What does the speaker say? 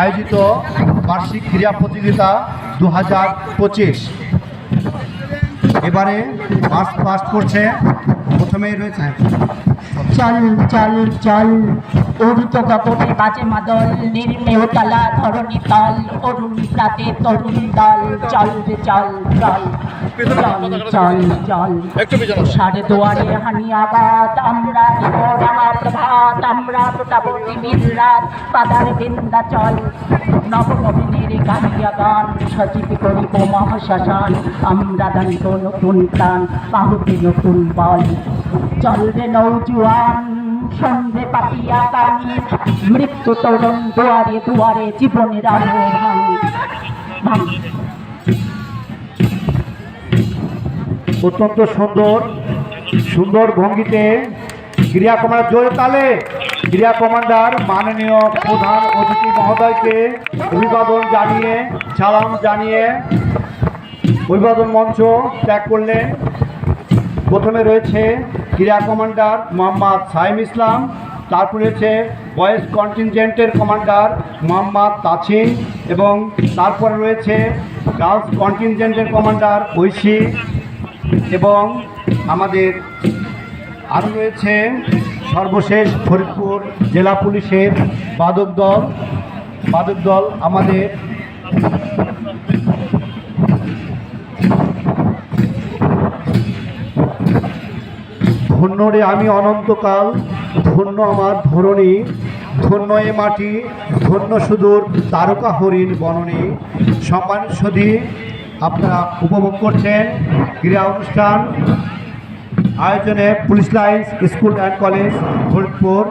আয়োজিত বার্ষিক ক্রীড়া প্রতিযোগিতা দু হাজার পঁচিশ। এবারে ফার্স্ট ফার্স্ট করছে প্রথমেই রয়েছে। চল চল চল উড়িত গগনে বাজে মাদল নির্মেয় তালা ধরণী তল অরুণ প্রাতে তরুণ দল চল রে চল চল চল চল চল। সাড়ে দুয়ারে হানি আঘাত আমরা প্রভাত আমরা ফোটাবো তিমির রাত পাদার বিন্দা চল নবনবীনের গাহিয়া গান সজীব করিব মহাশ্মশান আমরা দানিব নতুন প্রাণ বাহুতে নতুন বল চল রে নৌজুয়ান সন্ধে পাতিয়া কানি মৃত্যু তরুণ দুয়ারে দুয়ারে জীবনের আলো অত্যন্ত সুন্দর সুন্দর ভঙ্গিতে ক্রিয়া কমান্ডার জোরে তালে। ক্রিয়া কমান্ডার মাননীয় প্রধান অতিথি মহোদয়কে অভিবাদন জানিয়ে, সালাম জানিয়ে অভিবাদন মঞ্চ ত্যাগ করলেন। প্রথমে রয়েছে ক্রিয়া কমান্ডার মোহাম্মদ সাইম ইসলাম, তারপর রয়েছে বয়েজ কন্টিনজেন্টের কমান্ডার মোহাম্মদ তাছিন এবং তারপরে রয়েছে গার্লস কন্টিনজেন্টের কমান্ডার ঐশী এবং আমাদের আরও রয়েছে সর্বশেষ ফরিদপুর জেলা পুলিশের বাদক দল। বাদক দল আমাদের ধন্য রে আমি অনন্তকাল, ধন্য আমার ধরণী, ধন্য এ মাটি, ধন্য সুদূর তারকা হরিণ বননী। সম্মান সদী, আপনারা উপভোগ করছেন ক্রীড়া অনুষ্ঠান। আয়োজনে police lines school and college Faridpur